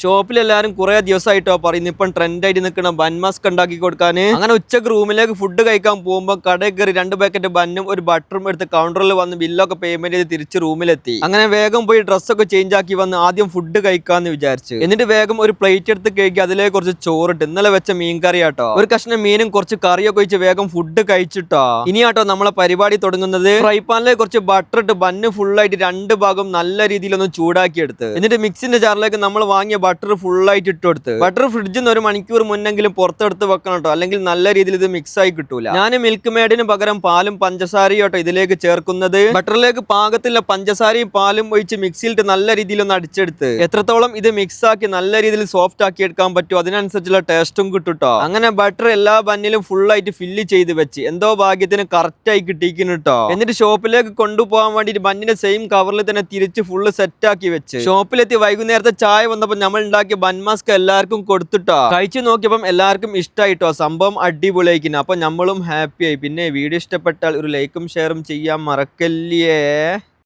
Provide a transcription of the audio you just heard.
ഷോപ്പിൽ എല്ലാവരും കുറെ ദിവസമായിട്ടോ പറയുന്നു ഇപ്പം ട്രെൻഡായിട്ട് നിൽക്കുന്ന ബൻ മാസ്ക് ഉണ്ടാക്കി കൊടുക്കാൻ അങ്ങനെ ഉച്ചയ്ക്ക് റൂമിലേക്ക് ഫുഡ് കഴിക്കാൻ പോകുമ്പോൾ കടയിൽ കയറി രണ്ട് പാക്കറ്റ് ബന്നും ഒരു ബട്ടറും എടുത്ത് കൗണ്ടറിൽ വന്ന് ബില്ലൊക്കെ പേയ്മെന്റ് ചെയ്ത് തിരിച്ച് റൂമിലെത്തി. അങ്ങനെ വേഗം പോയി ഡ്രസ്സൊക്കെ ചേഞ്ച് ആക്കി വന്ന് ആദ്യം ഫുഡ് കഴിക്കാന്ന് വിചാരിച്ചു. എന്നിട്ട് വേഗം ഒരു പ്ലേറ്റ് എടുത്ത് കഴിക്കി അതിലേക്ക് കുറച്ച് ചോറിട്ട് ഇന്നലെ വെച്ച മീൻ കറി ആട്ടോ ഒരു കഷ്ണം മീനും കുറച്ച് കറിയൊക്കെ ഒഴിച്ച് വേഗം ഫുഡ് കഴിച്ചിട്ടോ. ഇനിയാട്ടോ നമ്മളെ പരിപാടി തുടങ്ങുന്നത്. ഫ്രൈ പാനിലേക്ക് കുറച്ച് ബട്ടർ ഇട്ട് ബന്ന് ഫുള്ളായിട്ട് രണ്ട് ഭാഗം നല്ല രീതിയിലൊന്ന് ചൂടാക്കി എടുത്ത് എന്നിട്ട് മിക്സിന്റെ ജാറിലേക്ക് നമ്മൾ വാങ്ങിയ ബട്ടർ ഫുള്ളായിട്ട് ഇട്ട് കൊടുത്ത് ബട്ടർ ഫ്രിഡ്ജിൽ നിന്ന് ഒരു മണിക്കൂർ മുന്നെങ്കിലും പുറത്തെടുത്ത് വെക്കണം കേട്ടോ അല്ലെങ്കിൽ നല്ല രീതിയിൽ ഇത് മിക്സ് ആയി കിട്ടൂല. ഞാൻ മിൽക്ക് മേഡിന് പകരം പാലും പഞ്ചസാരയും കേട്ടോ ഇതിലേക്ക് ചേർക്കുന്നത്. ബട്ടറിലേക്ക് പാകത്തിലുള്ള പഞ്ചസാരയും പാലും ഒഴിച്ച് മിക്സിയിലിട്ട് നല്ല രീതിയിൽ ഒന്ന് അടിച്ചെടുത്ത്. എത്രത്തോളം ഇത് മിക്സ് ആക്കി നല്ല രീതിയിൽ സോഫ്റ്റ് ആക്കി എടുക്കാൻ പറ്റും അതിനനുസരിച്ചുള്ള ടേസ്റ്റും കിട്ടും ട്ടോ. അങ്ങനെ ബട്ടർ എല്ലാ ബന്നിലും ഫുള്ളായിട്ട് ഫില്ല് ചെയ്ത് വെച്ച് എന്തോ ഭാഗ്യത്തിന് കറക്റ്റ് ആയി കിട്ടിയിരിക്കുന്നു കേട്ടോ എന്നിട്ട് ഷോപ്പിലേക്ക് കൊണ്ടുപോകാൻ വേണ്ടിട്ട് ബന്നിന്റെ സെയിം കവറിൽ തന്നെ തിരിച്ച് ഫുള്ള് സെറ്റ് ആക്കി വെച്ച്. ഷോപ്പിലെത്തി വൈകുന്നേരത്തെ ചായ വന്നപ്പോൾ നമ്മൾ ഉണ്ടാക്കിയ ബൻ മാസ്ക് എല്ലാവർക്കും കൊടുത്തിട്ടോ. കഴിച്ചു നോക്കിയപ്പം എല്ലാവർക്കും ഇഷ്ടമായിട്ടോ സംഭവം അടിപൊളിയായിക്കുന്നു അപ്പൊ നമ്മളും ഹാപ്പിയായി പിന്നെ വീഡിയോ ഇഷ്ടപ്പെട്ടാൽ ഒരു ലൈക്കും ഷെയറും ചെയ്യാൻ മറക്കല്ലേ